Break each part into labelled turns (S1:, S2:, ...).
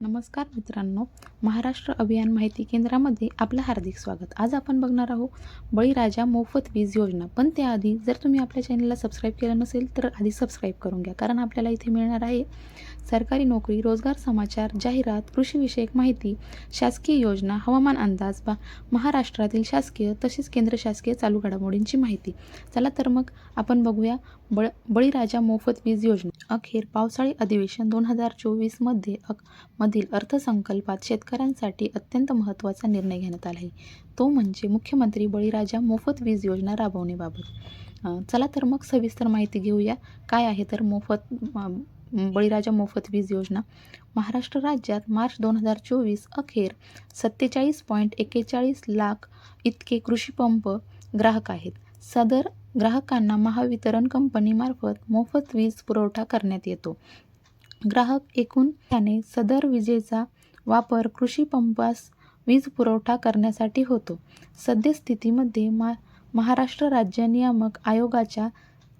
S1: नमस्कार मित्रांनो. महाराष्ट्र अभियान माहिती केंद्रामध्ये आपलं हार्दिक स्वागत. आज आपण बघणार आहोत बळीराजा मोफत वीज योजना. पण त्याआधी जर तुम्ही आपल्या चॅनलला सबस्क्राईब केलं नसेल तर आधी सबस्क्राईब करून घ्या. कारण आपल्याला इथे मिळणार आहे सरकारी नोकरी रोजगार समाचार जाहिरात कृषीविषयक माहिती शासकीय योजना हवामान अंदाज बा महाराष्ट्रातील शासकीय तसेच केंद्र शासकीय चालू घडामोडींची माहिती. चला तर मग आपण बघूया बळ बळीराजा मोफत वीज योजना. अखेर पावसाळी अधिवेशन दोन हजार चोवीसमध्ये अक मधील अर्थसंकल्पात शेतकऱ्यांसाठी अत्यंत महत्त्वाचा निर्णय घेण्यात आला आहे. तो म्हणजे मुख्यमंत्री बळीराजा मोफत वीज योजना राबवण्याबाबत. चला तर मग सविस्तर माहिती घेऊया. काय आहे तर मोफत बळीराजा मोफत वीज योजना? महाराष्ट्र राज्यात मार्च दोन हजार चोवीस अखेर सत्तेचाळीस पॉईंट एक्केचाळीस लाख इतके कृषीपंप ग्राहक आहेत. सदर ग्राहकांना महावितरण कंपनीमार्फत मोफत वीज पुरवठा करण्यात येतो. ग्राहक एकूण त्याने सदर विजेचा वापर कृषीपंपास वीज पुरवठा करण्यासाठी होतो. सद्यस्थितीमध्ये मा महाराष्ट्र राज्य नियामक आयोगाच्या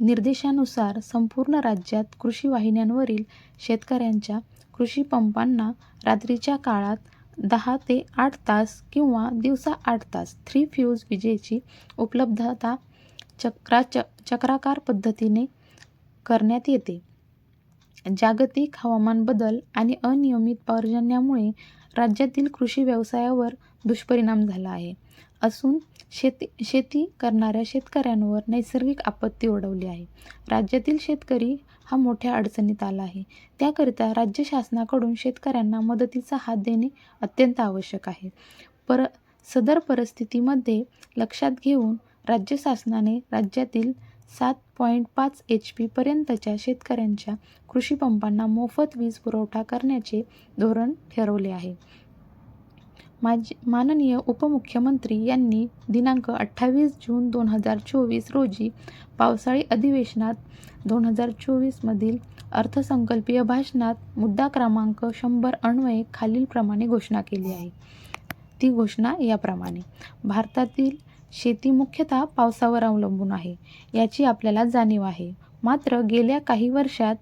S1: निर्देशानुसार संपूर्ण राज्यात कृषी वाहिन्यांवरील शेतकऱ्यांच्या कृषीपंपांना रात्रीच्या काळात दहा ते आठ तास किंवा दिवसा आठ तास थ्री फ्यूज विजेची उपलब्धता चक्रा च चक्राकार पद्धतीने करण्यात येते. जागतिक हवामान बदल आणि अनियमित पर्जन्यामुळे राज्यातील कृषी व्यवसायावर दुष्परिणाम झाला आहे. असून शेती शेती करणाऱ्या शेतकऱ्यांवर नैसर्गिक आपत्ती ओढवली आहे. राज्यातील शेतकरी हा मोठ्या अडचणीत आला आहे. त्याकरिता राज्य शासनाकडून शेतकऱ्यांना मदतीचा हात देणे अत्यंत आवश्यक आहे. पर सदर परिस्थितीमध्ये लक्षात घेऊन राज्य शासनाने राज्यातील सात पॉईंट पाच एच पीपर्यंतच्या शेतकऱ्यांच्या कृषीपंपांना मोफत वीज पुरवठा करण्याचे धोरण ठरवले आहे. माजी माननीय उपमुख्यमंत्री यांनी दिनांक अठ्ठावीस जून दोन हजार चोवीस रोजी पावसाळी अधिवेशनात दोन हजार चोवीसमधील अर्थसंकल्पीय भाषणात मुद्दा क्रमांक शंभर अन्वये खालीलप्रमाणे घोषणा केली आहे. ती घोषणा याप्रमाणे. भारतातील शेती मुख्यतः पावसावर अवलंबून आहे. याची आपल्याला जाणीव आहे. मात्र गेल्या काही वर्षात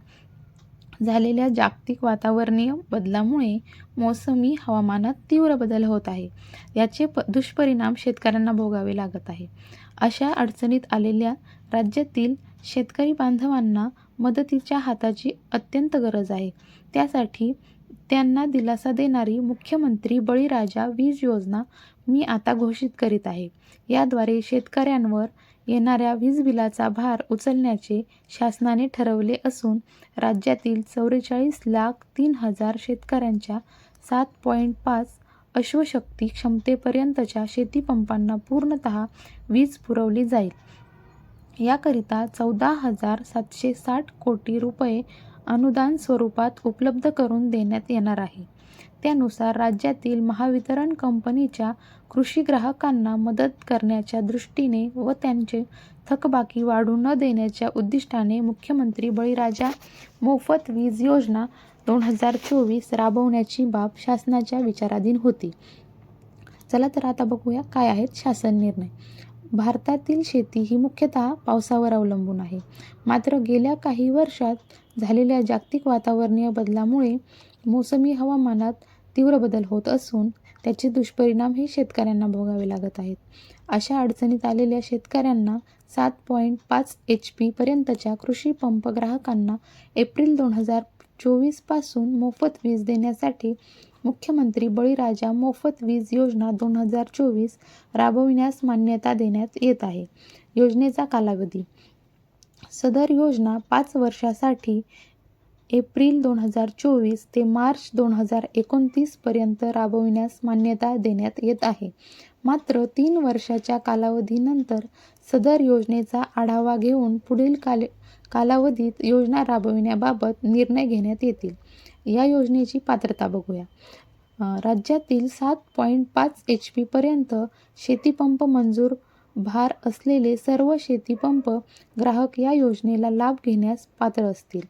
S1: झालेल्या जागतिक वातावरणीय बदलामुळे मोसमी हवामानात तीव्र बदल होत आहे. याचे प दुष्परिणाम शेतकऱ्यांना भोगावे लागत आहे. अशा अडचणीत आलेल्या राज्यातील शेतकरी बांधवांना मदतीच्या हाताची अत्यंत गरज आहे. त्यासाठी त्यांना दिलासा देणारी मुख्यमंत्री बळीराजा वीज योजना मी आता घोषित करीत आहे. याद्वारे शेतकऱ्यांवर येणाऱ्या वीज बिलाचा भार उचलण्याचे शासनाने ठरवले असून राज्यातील चौवेचाळीस लाख तीन हजार शेतकऱ्यांच्या सात पॉईंट पाच अश्वशक्ती क्षमतेपर्यंतच्या शेतीपंपांना पूर्णतः वीज पुरवली जाईल. याकरिता चौदा हजार सातशे साठ कोटी रुपये अनुदान स्वरूपात उपलब्ध करून देण्यात येणार आहे. त्यानुसार राज्यातील महावितरण कंपनीच्या कृषी ग्राहकांना मदत करण्याच्या दृष्टीने व त्यांचे थकबाकी वाढू न देण्याच्या उद्दिष्टाने मुख्यमंत्री बळीराजा मोफत वीज योजना दोन हजार चोवीस राबवण्याची बाब शासनाच्या विचाराधीन होती. चला तर आता बघूया काय आहेत शासन निर्णय. भारतातील शेती ही मुख्यतः पावसावर अवलंबून आहे. मात्र गेल्या काही वर्षात झालेल्या जागतिक वातावरणीय बदलामुळे मोसमी हवामानात तीव्र बदल होत असून त्याचे दुष्परिणाम हे शेतकऱ्यांना भोगावे लागत आहेत. अशा अडचणीत आलेल्या शेतकऱ्यांना सात पॉईंट पाच एच पीपर्यंतच्या कृषी पंप ग्राहकांना एप्रिल दोन हजार चोवीसपासून मोफत वीज देण्यासाठी मुख्यमंत्री बळीराजा मोफत वीज योजना दोन हजार चोवीस राबविण्यास मान्यता देण्यात येत आहे. योजनेचा कालावधी. सदर योजना पाच वर्षासाठी एप्रिल दोन हजार चोवीस ते मार्च दोन हजार एकोणतीसपर्यंत राबविण्यास मान्यता देण्यात येत आहे. मात्र तीन वर्षाच्या कालावधीनंतर सदर योजनेचा आढावा घेऊन पुढील काल कालावधीत योजना राबविण्याबाबत निर्णय घेण्यात येतील. या योजनेची पात्रता बघूया. राज्यातील सात पॉईंट पाच एच पीपर्यंत शेतीपंप मंजूर भार असलेले सर्व शेतीपंप ग्राहक या योजनेला लाभ घेण्यास पात्र असतील.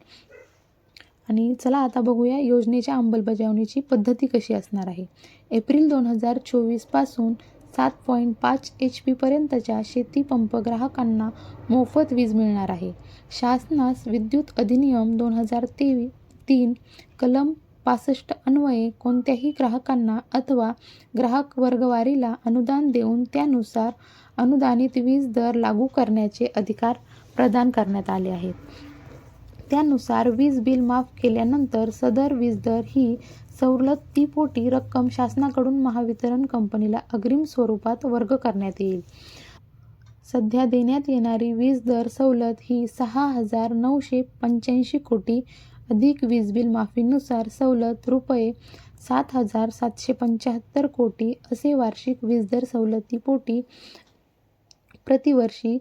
S1: आणि चला आता बघूया योजनेच्या अंमलबजावणीची पद्धती कशी असणार आहे. एप्रिल दोन हजार चोवीसपासून सात पॉईंट पाच एच पीपर्यंतच्या शेतीपंप ग्राहकांना मोफत वीज मिळणार आहे. शासनास विद्युत अधिनियम दोन हजार तेवीस तीन कलम पासष्ट अन्वये कोणत्याही ग्राहकांना अथवा ग्राहक वर्गवारीला अनुदान देऊन त्यानुसार अनुदानित वीज दर लागू करण्याचे अधिकार प्रदान करण्यात आले आहेत. त्यानुसार वीज बिल माफ केल्यानंतर सदर वीज दर ही सवलतीपोटी रक्कम शासनाकडून महावितरण कंपनीला अग्रिम स्वरूपात वर्ग करण्यात येईल. सध्या देण्यात येणारी वीज दर सवलत ही सहा हजार नऊशे पंच्याऐंशी कोटी अधिक वीज बिल माफीनुसार सवलत रुपये सात हजार सातशे पंच्याहत्तर कोटी असे वार्षिक वीजदर सवलतीपोटी प्रतिवर्षी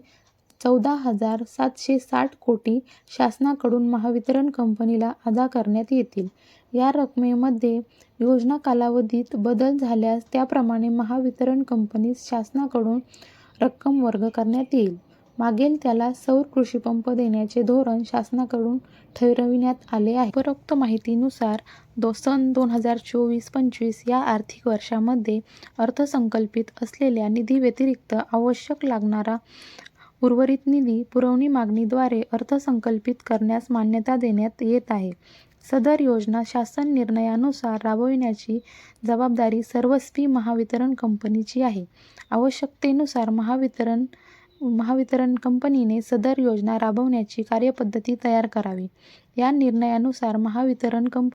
S1: चौदा हजार सातशे साठ कोटी शासनाकडून महावितरण कंपनीला अदा करण्यात येतील. या रकमेमध्ये योजना कालावधीत बदल झाल्यास त्याप्रमाणे महावितरण कंपनीस शासनाकडून रक्कम वर्ग करण्यात येईल. मागेल त्याला सौर कृषीपंप देण्याचे धोरण शासनाकडून ठरविण्यात आले आहे. उपरोक्त माहितीनुसार सन दोन हजार चोवीस पंचवीस या आर्थिक वर्षामध्ये अर्थसंकल्पित असलेल्या निधीव्यतिरिक्त आवश्यक लागणारा उर्वरित निधी पुरवणी मागणीद्वारे अर्थसंकल्पित करण्यास मान्यता देण्यात येत आहे. सदर योजना शासन निर्णयानुसार राबविण्याची जबाबदारी सर्वस्वी महावितरण कंपनीची आहे. आवश्यकतेनुसार महावितरण महावितरण कंपनीने सदर योजना राबवण्याची कार्यपद्धती तयार करावी. या निर्णयानुसार महावितरण कंप